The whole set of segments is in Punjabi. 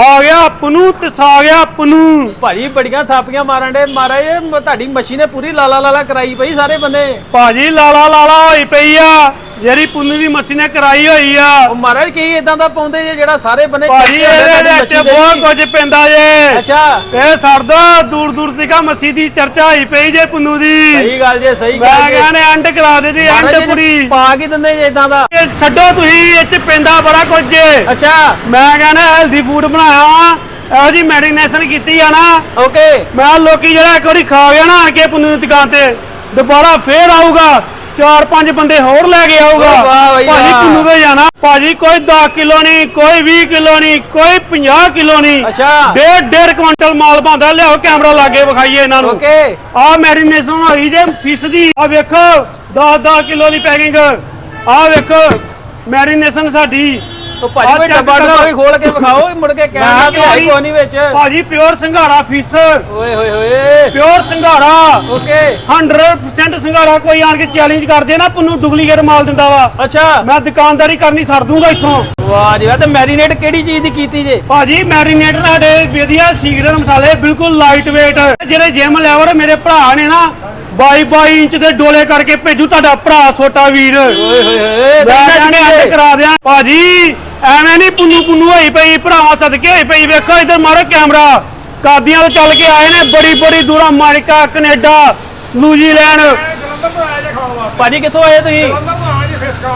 ਆ ਗਿਆ ਪਨੂ ਤਸਾ ਗਿਆ ਪਨੂ। ਭਾਜੀ ਬੜੀਆਂ ਥਾਪੀਆਂ ਮਾਰਨ ਦੇ ਮਹਾਰਾਜ ਇਹ ਤੁਹਾਡੀ ਮੱਛੀ ਨੇ ਪੂਰੀ ਲਾਲਾ ਲਾਲਾ ਕਰਾਈ ਪਈ ਸਾਰੇ ਬੰਦੇ। ਭਾਜੀ ਲਾਲਾ ਲਾਲਾ ਹੋਈ ਪਈ ਆ। ਜਿਹੜੀ ਪੁੰਨੂ ਦੀ ਮੱਸੀ ਨੇ ਕਰਾਈ ਹੋਈ ਆ। ਉਹ ਮਹਾਰਾਜ ਕੀ ਇਦਾਂ ਦਾ ਪਾਉਂਦੇ ਜੇ ਜਿਹੜਾ ਸਾਰੇ ਬੰਦੇ ਭਾਜੀ ਇਹਦੇ ਵਿੱਚ ਬਹੁਤ। ਕੁਝ ਪੈਂਦਾ ਜੇ। ਅੱਛਾ। ਇਹ ਸਰਦਾ ਦੂਰ ਦੂਰ ਤੱਕ ਮੱਸੀ ਦੀ ਚਰਚਾ ਹੋਈ ਪਈ ਜੇ ਪੁੰਨੂ ਦੀ। ਸਹੀ ਗੱਲ ਜੇ ਸਹੀ ਮੈਂ ਗੱਲ ਜੇ ਕਹਿੰਦਾ ਐਂਡ ਕਰਾ ਦੇ ਦੀ ਪੂਰੀ ਪਾ ਕੇ ਦਿੰਦੇ ਜੇ ਇਦਾਂ ਦਾ? ਛੱਡੋ ਤੁਸੀਂ ਇਹ ਚ ਪੈਂਦਾ ਬੜਾ ਕੁਝ ਜੇ। ਅੱਛਾ। ਮੈਂ ਕਹਿੰਦਾ ਹੈਲਦੀ ਫੂਡ ਬਣਾਇਆ ਵਾ ਇਹੋ ਜੀ ਮੈਡੀਨੇਸ਼ਨ ਕੀਤੀ ਆ ਨਾ। ਓਕੇ ਮੈਂ ਲੋਕੀ ਜਿਹੜਾ ਇੱਕ ਵਾਰੀ ਖਾ ਗਿਆ ਨਾ ਆਣ ਕੇ ਪੁੰਨੂ ਦੀ ਦੁਕਾਨ ਤੇ ਦੁਬਾਰਾ ਫੇਰ ਆਊਗਾ। ਚਾਰ ਪੰਜ ਬੰਦੇ ਹੋਰ ਲੈ ਕੇ ਆਊਗਾ। ਭਾਜੀ। ਪੁੰਨੂ ਦੇ ਜਾਣਾ। ਭਾਜੀ ਕੋਈ 10 ਕਿਲੋ ਨਹੀਂ ਕੋਈ 20 ਕਿਲੋ ਨਹੀਂ ਕੋਈ 50 ਕਿਲੋ ਨਹੀਂ। ਅੱਛਾ। ਡੇਢ ਡੇਢ ਕੁਇੰਟਲ ਮਾਲ ਬੰਦਾ ਲਿਆਓ ਕੈਮਰਾ ਲਾਗੇ ਵਿਖਾਈਏ ਇਹਨਾਂ ਨੂੰ। ਓਕੇ। ਆ ਮੈਰੀਨੇਸ਼ਨ ਹੋਈ ਜੇ ਫਿਸ਼ ਦੀ ਆ ਵੇਖੋ 10 10 ਕਿਲੋ ਦੀ ਪੈਕਿੰਗ ਆ ਵੇਖੋ ਮੈਰੀਨੇਸ਼ਨ ਸਾਡੀ। ਉਹ ਭਾਜੀ ਆਹ ਕੋਈ check ਡੱਬਾ ਕਰੋ। ਡੱਬਾ ਵੀ ਖੋਲ ਕੇ ਵਿਖਾਓ ਮੁੜ ਕੇ ਕਹਿਣਾ ਵੀ ਹੈ ਕੋਈ ਨਹੀਂ ਵਿੱਚ। ਭਾਜੀ ਪਿਓਰ ਸੰਘਾੜਾ ਫਿਸ਼ ਓਏ ਹੋਏ ਹੋਏ ਪਿਓਰ ਸੰਘਾੜਾ ਓਕੇ। 100% ਸੰਘਾੜਾ ਕੋਈ ਆਣ ਕੇ ਚੈਲੰਜ ਕਰਦੇ ਨਾ ਪੁੰਨੂ ਡੁਪਲੀਕੇਟ ਮਾਲ ਦਿੰਦਾ ਵਾ। ਅੱਛਾ। ਮੈਂ ਦੁਕਾਨਦਾਰੀ ਕਰਨੀ ਛੱਡ ਦੂੰਗਾ ਇੱਥੋਂ। ਵਾਹ ਜੀ ਵਾਹ ਤੇ ਮੈਰੀਨੇਟ ਕਿਹੜੀ ਚੀਜ਼ ਦੀ ਕੀਤੀ ਜੇ? ਭਾਜੀ ਮੈਰੀਨੇਟਰ ਸਾਡੇ ਵਧੀਆ ਸੀਕਰਟ ਮਸਾਲੇ ਬਿਲਕੁਲ ਲਾਈਟ weight ਜਿਹੜੇ ਜਿਮ ਲੈਵਰ ਮੇਰੇ ਭਰਾ ਨੇ ਨਾ 22 22 ਇੰਚ ਦੇ ਡੋਲੇ ਕਰਕੇ ਭੇਜੂ ਤੁਹਾਡਾ ਭਰਾ ਛੋਟਾ ਵੀਰ। ਓਏ ਹੋਏ ਹੋਏ ਮੈਂ ਕਹਿੰਦੇ ਅੱਡ ਕਰਾ ਦਿਆਂ? ਭਾਜੀ ਐਵੇਂ ਨਹੀਂ ਪੁੰਨੂ ਪੁੰਨੂ ਹੋਈ ਪਈ ਭਰਾਵਾਂ ਸਦਕੇ ਹੋਈ ਪਈ। ਵੇਖੋ ਇੱਧਰ ਮਾਰੋ ਕੈਮਰਾ। ਕਾਦੀਆਂ ਤੋਂ ਚੱਲ ਕੇ ਆਏ ਨੇ ਬੜੀ ਬੜੀ ਦੂਰਾਂ ਅਮਰੀਕਾ ਕੈਨੇਡਾ ਨਿਊਜ਼ੀਲੈਂਡ। ਭਾਜੀ ਕਿੱਥੋਂ ਆਏ ਤੁਸੀਂ?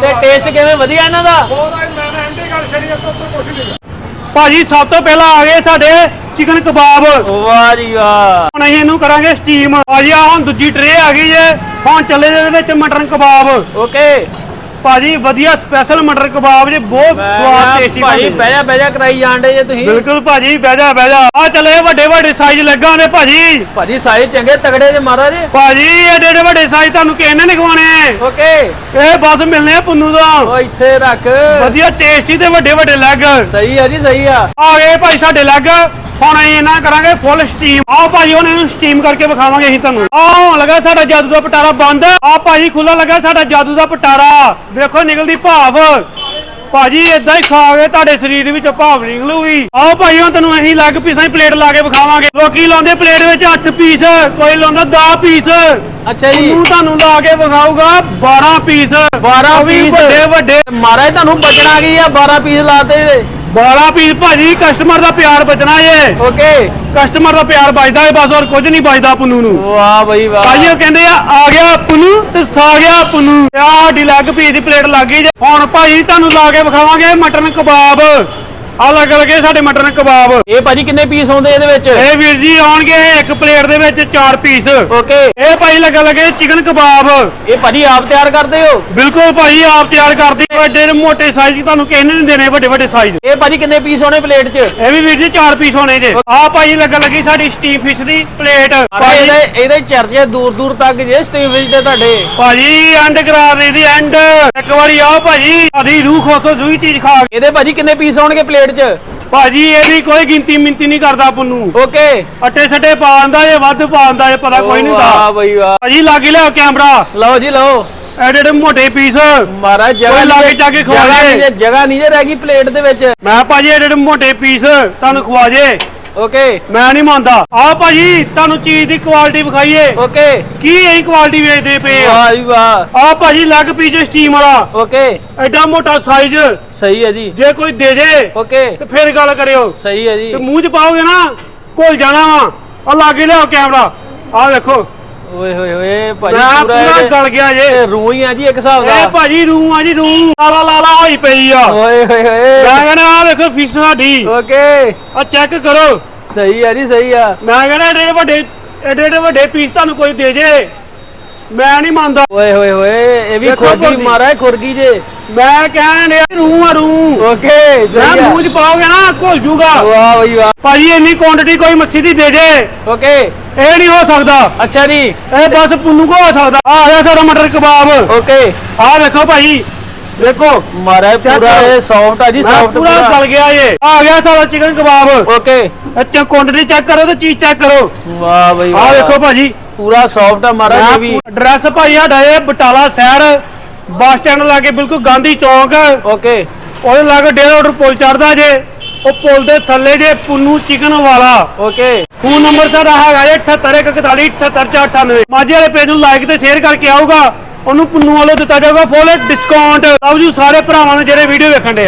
ਤੋਂ ਟੇਸਟ ਕਿਵੇਂ ਵਧੀਆ ਇਹਨਾਂ ਦਾ? ਭਾਜੀ ਸਭ ਤੋਂ ਪਹਿਲਾਂ ਆ ਗਏ ਸਾਡੇ ਚਿਕਨ ਕਬਾਬ। ਵਾਹ ਜੀ ਵਾਹ। ਹੁਣ ਅਸੀਂ ਇਹਨੂੰ ਕਰਾਂਗੇ ਸਟੀਮ ਭਾਜੀ ਆ ਹੁਣ ਦੂਜੀ ਟਰੇ ਆ ਗਈ ਜੇ। ਹੁਣ ਚੱਲੇ ਦੇ ਵਿੱਚ ਮਟਨ ਕਬਾਬ। ਓਕੇ ਭਾਜੀ ਵਧੀਆ ਸਪੈਸ਼ਲ ਮਟਨ ਕਬਾਬ ਜੇ ਬਹੁਤ ਸਵਾਦ ਟੇਸਟੀ ਭਾਜੀ ਬਹਿ ਜਾ ਬਹਿ ਜਾ ਕਰਾਈ ਜਾਂਦੇ ਜੇ ਤੁਸੀਂ। ਬਿਲਕੁਲ ਭਾਜੀ ਬਹਿ ਜਾ ਬਹਿ ਜਾ। ਆ ਚੱਲੇ ਵੱਡੇ ਵੱਡੇ ਸਾਈਜ਼ ਲੱਗਾ ਨੇ ਭਾਜੀ। ਭਾਜੀ ਸਾਈਜ਼ ਚੰਗੇ ਤਗੜੇ ਜੇ ਮਹਾਰਾਜ। ਭਾਜੀ ਏਡੇ ਏਡੇ ਵੱਡੇ ਸਾਈਜ਼ ਤੁਹਾਨੂੰ ਕਿਸੇ ਨੇ ਖਵਾਣੇ ਓਕੇ ਇਹ ਬਸ ਮਿਲਨੇ ਆ ਪੁੰਨੂ ਦਾ ਉਹ ਇੱਥੇ ਰੱਖ। ਵਧੀਆ ਟੇਸਟੀ ਤੇ ਵੱਡੇ ਵੱਡੇ ਲੈਗ ਸਹੀ ਆ ਜੀ ਸਹੀ ਆ। ਆ ਗਏ ਭਾਈ ਸਾਡੇ ਲੈਗ ਹੁਣ ਅਸੀਂ ਇਹਨਾਂ ਕਰਾਂਗੇ ਫੁੱਲ ਸਟੀਮ ਆਓ ਭਾਜੀ ਹੁਣ ਇਹਨੂੰ ਸਟੀਮ ਕਰਕੇ ਵਿਖਾਵਾਂਗੇ ਅਸੀਂ ਤੁਹਾਨੂੰ। ਆ ਹੋਣ ਲੱਗਾ ਸਾਡਾ ਜਾਦੂ ਦਾ ਪਟਾਰਾ ਬੰਦ। ਆ ਭਾਜੀ ਖੁੱਲਾ ਲੱਗਾ ਸਾਡਾ ਜਾਦੂ ਦਾ ਪਟਾਰਾ। ਵੇਖੋ ਨਿਕਲਦੀ ਭਾਵ ਭਾਜੀ ਇਦਾਂ ਹੀ ਖਾ ਕੇ ਤੁਹਾਡੇ ਸਰੀਰ ਵਿੱਚ ਭਾਵ ਨਿਕਲੂਗੀ। ਆਓ ਭਾਜੀ ਹੁਣ ਤੁਹਾਨੂੰ ਅਸੀਂ ਲੱਗ ਪੀਸਾਂ ਹੀ ਪਲੇਟ ਲਾ ਕੇ ਵਿਖਾਵਾਂਗੇ। ਲੋਕੀ ਲਾਉਂਦੇ ਪਲੇਟ ਵਿੱਚ 8 ਪੀਸ ਕੋਈ ਲਾਉਂਦਾ 10 ਪੀਸ। ਅੱਛਾ ਜੀ। ਉਹਨੂੰ ਤੁਹਾਨੂੰ ਲਾ ਕੇ ਵਿਖਾਊਗਾ 12 ਪੀਸ। 12 ਵੀ ਪੀਸ। ਵੱਡੇ ਵੱਡੇ ਮਹਾਰਾਜ ਤੁਹਾਨੂੰ ਬਚਣਾ ਕੀ ਆ 12 ਪੀਸ ਲਾਤੇ 12 ਪੀਸ ਭਾਜੀ ਕਸਟਮਰ ਦਾ ਪਿਆਰ ਬਚਣਾ ਏ। ਓਕੇ ਕਸਟਮਰ ਦਾ ਪਿਆਰ ਬਚਦਾ ਏ ਬਸ ਹੋਰ ਕੁਝ ਨਹੀਂ ਬਚਦਾ ਪੁੰਨੂ ਨੂੰ। ਵਾਹ ਬਈ ਵਾਹ। ਭਾਜੀ ਉਹ ਕਹਿੰਦੇ ਆ ਆ ਗਿਆ ਪੁੰਨੂ ਤੇ ਸਾ ਗਿਆ ਪੁੰਨੂ। ਆਹ ਸਾਡੀ ਲੈਗ ਪੀਸ ਦੀ ਪਲੇਟ ਲੱਗ ਗਈ ਜੇ। ਹੁਣ ਭਾਜੀ ਤੁਹਾਨੂੰ ਲਾ ਕੇ ਵਿਖਾਵਾਂਗੇ ਮਟਨ ਕਬਾਬ। ਆ ਲੱਗ ਲਗੇ ਸਾਡੇ ਮਟਨ ਕਬਾਬ। ਇਹ ਭਾਜੀ ਕਿੰਨੇ ਪੀਸ ਆਉਂਦੇ ਇਹਦੇ ਵਿੱਚ? ਇਹ ਵੀਰ ਜੀ ਆਉਣਗੇ ਇੱਕ ਪਲੇਟ ਦੇ ਵਿੱਚ 4 ਪੀਸ। ਓਕੇ। ਇਹ ਭਾਈ ਲੱਗਾ ਲਗੇ ਚਿਕਨ ਕਬਾਬ। ਇਹ ਭਾਜੀ ਆਪ ਤਿਆਰ ਕਰਦੇ ਹੋ? ਬਿਲਕੁਲ ਭਾਈ ਆਪ ਤਿਆਰ ਕਰਦੇ। ਵੱਡੇ ਮੋਟੇ ਸਾਈਜ਼ ਤੁਹਾਨੂੰ ਕਿਸੇ ਨੇ ਨਹੀਂ ਦੇਣੇ ਵੱਡੇ ਵੱਡੇ ਸਾਈਜ਼ ਇਹ ਭਾਜੀ ਕਿੰਨੇ ਪੀਸ ਆਉਣੇ ਪਲੇਟ 'ਚ? ਇਹ ਵੀ ਵੀਰ ਜੀ 4 ਪੀਸ ਹੋਣੇ ਜੇ। ਆ ਭਾਈ ਲੱਗਾ ਲੱਗੀ ਸਾਡੀ ਸਟੀਮ ਫਿਸ਼ ਦੀ ਪਲੇਟ। ਭਾਜੀ ਇਹਦੇ ਇਹਦੇ ਚਰਚੇ ਦੂਰ ਦੂਰ ਤੱਕ ਜੇ ਸਟੀਮ ਵਿੱਚ ਤੇ ਤੁਹਾਡੇ। ਭਾਜੀ ਐਂਡ ਕਰਾ ਦੇ ਦੀ ਐਂਡ ਇੱਕ ਵਾਰੀ ਆਓ ਭਾਜੀ ਸਾਡੀ ਰੂਹ ਖੁਸ਼ ਹੋ ਜੂਗੀ ਚੀਜ਼ ਖਾ ਕੇ। ਇਹਦੇ ਭਾਜੀ ਕਿੰਨੇ ਪੀਸ ਆਉਣਗੇ ਪਲੇਟ 'ਚ? ਭਾਜੀ ਇਹਦੀ ਕੋਈ ਗਿਣਤੀ ਮਿੰਤੀ ਨਹੀਂ ਕਰਦਾ ਪੁੰਨੂ ਓਕੇ। ਅੱਟੇ ਸੱਟੇ ਪਾ ਆਂਦਾ ਜੇ ਵੱਧ ਪਾ ਆਂਦਾ ਜੇ ਪਤਾ ਕੋਈ ਨਹੀਂ ਵਾਹ ਦਾ ਬਈ ਵਾਹ। ਭਾਜੀ ਲਾਗੇ ਲਿਆਓ ਕੈਮਰਾ। ਲਓ ਜੀ ਲਓ। ਐਡੇ ਐਡੇ ਮੋਟੇ ਪੀਸ ਮਹਾਰਾਜ ਜਗ੍ਹਾ ਕੋਈ ਲਾਗੇ ਨਹੀਂ ਜਾ ਕੇ ਖਵਾ ਜਗ੍ਹਾ ਦੇ। ਨਹੀਂ ਜੇ- ਜਗ੍ਹਾ ਨਹੀਂ ਜੇ ਰਹਿ ਗਈ ਪਲੇਟ ਦੇ ਵਿੱਚ। ਮੈਂ ਭਾਜੀ ਐਡੇ ਐਡੇ ਮੋਟੇ ਪੀਸ ਤੁਹਾਨੂੰ ਖਵਾ ਜੇ। ਓਕੇ ਮੈਂ ਨਹੀਂ ਮੰਨਦਾ। ਆ ਭਾਜੀ ਤੁਹਾਨੂੰ ਚੀਜ਼ ਦੀ ਕੁਆਲਿਟੀ ਵਿਖਾਈਏ। ਓਕੇ ਕੀ ਐਂ ਕੁਆਲਿਟੀ ਵੇਚਦੇ ਪਏ ਆ? ਵਾਹ ਜੀ ਵਾਹ। ਆ ਭਾਜੀ ਲੈਗ ਪੀਸ ਸਟੀਮ ਵਾਲਾ। ਓਕੇ ਐਡਾ ਮੋਟਾ ਸਾਈਜ਼ ਸਹੀ ਹੈ ਜੀ। ਜੇ ਕੋਈ ਦੇ ਜੇ ਓਕੇ ਤੇ ਫਿਰ ਗੱਲ ਕਰਿਓ। ਸਹੀ ਹੈ ਜੀ। ਤੇ ਮੂੰਹ 'ਚ ਪਾਓਗੇ ਨਾ ਘੁਲ ਜਾਣਾ ਵਾ। ਆ ਲਾਗੇ ਲਿਆਓ ਕੈਮਰਾ ਆ ਵੇਖੋ। ਓਏ ਹੋਏ ਹੋਏ ਭਾਜੀ ਮੈਂ ਪੂਰਾ ਪੂਰਾ ਇਹਦੇ- ਗਲ ਗਿਆ ਜੇ। ਇਹ ਰੂਹ ਹੀ ਆ ਜੀ ਇੱਕ ਹਿਸਾਬ ਇਹ ਦਾ ਭਾਜੀ ਰੂ ਆ ਜੀ ਰੂ ਲਾਲਾ ਲਾਲਾ ਹੋਈ ਪਈ ਆ। ਓਏ ਹੋਏ ਹੋਏ। ਮੈਂ ਕਹਿੰਦਾ ਆ ਵੇਖੋ ਫੀਸ ਸਾਡੀ। ਓਕੇ। ਆ ਚੈੱਕ ਕਰੋ। ਸਹੀ ਆ ਜੀ ਸਹੀ ਆ। ਮੈਂ ਕਹਿੰਦਾ ਏਡੇ ਏਡੇ ਵੱਡੇ ਏਡੇ ਏਡੇ ਵੱਡੇ ਪੀਸ ਤੁਹਾਨੂੰ ਕੋਈ ਦੇ ਜੇ। ਮੈਂ ਨਹੀਂ ਮੰਨਦਾ। ਓਏ ਹੋਏ ਹੋਏ ਇਹ ਵੀ ਦੇਖੋ ਖੁਰਗੀ। ਮਾਰਾ ਖੁਰਗੀ ਜੇ। ਮੈਂ ਕਹਿਣ ਡਿਆ ਰੂ ਆ ਰੂ। ਓਕੇ ਮੈਂ ਸਹੀ ਆ। ਮੂੰਹ 'ਚ ਪਾਓਗੇ ਨਾ ਘੁਲ ਜੂਗਾ। ਵਾਹ ਬਈ ਵਾਹ। ਭਾਜੀ ਇੰਨੀ ਕੁਆਂਟੀਟੀ ਕੋਈ ਮੱਛੀ ਦੀ ਦੇ ਜੇ। ਓਕੇ। ਇਹ ਨਹੀਂ ਹੋ ਸਕਦਾ। ਅੱਛਾ ਜੀ। ਇਹ ਬਸ ਪੁੰਨੂ ਕੋ ਹੋ ਸਕਦਾ। ਆ ਗਿਆ ਸਾਡਾ ਮਟਰ ਕਬਾਬ। ਓਕੇ। ਆ ਵੇਖੋ ਭਾਈ ਦੇਖੋ ਮਾਰਾ ਪੂਰਾ। ਇਹ ਸੌਫਟ ਆ ਜੀ ਸੌਫਟ ਪੂਰਾ ਗਲ ਗਿਆ ਇਹ। ਆ ਗਿਆ ਸਾਡਾ ਚਿਕਨ ਕਬਾਬ ਓਕੇ। ਅੱਛਾ ਕੁਆਂਟੀਟੀ ਚੈੱਕ ਕਰੋ ਤੇ ਚੀਜ਼ ਚੈੱਕ ਕਰੋ। ਵਾਹ ਬਈ ਆ ਵੇਖੋ ਭਾਜੀ। ਪੂਰਾ ਸੌਫਟ ਆ ਮਾਰਾ ਇਹ ਵੀ। ਐਡਰੈਸ ਭਾਈ ਸਾਡਾ ਇਹ ਬਟਾਲਾ ਸ਼ਹਿਰ ਬੱਸ ਸਟੈਂਡ ਲਾਗੇ ਬਿਲਕੁਲ ਗਾਂਧੀ ਚੌਂਕ। ਓਕੇ। ਉਹਦੇ ਲਾਗੇ ਡੇਰਾ ਰੋਡ ਪੁਲ ਚੜਦਾ ਜੇ। ਉਹ ਪੁਲ ਦੇ ਥੱਲੇ ਜੇ ਪੁੰਨੂ ਚਿਕਨ ਵਾਲਾ। ਓਕੇ। ਫੋਨ ਨੰਬਰ ਸਾਡਾ ਹੈਗਾ ਜੀ 7841 78498 ਮਾਝੇ ਵਾਲੇ ਪੇਜ ਨੂੰ ਲਾਈਕ ਤੇ ਸ਼ੇਅਰ ਕਰਕੇ ਆਊਗਾ। ਉਹਨੂੰ ਪੁੰਨੂ ਵੱਲੋਂ ਦਿੱਤਾ ਜਾਊਗਾ ਫੁੱਲ ਡਿਸਕਾਊਂਟ ਆਓ ਜੀ, ਸਾਰੇ ਭਰਾਵਾਂ ਨੂੰ ਜਿਹੜੇ ਵੀਡੀਓ ਵੇਖਣ ਦੇ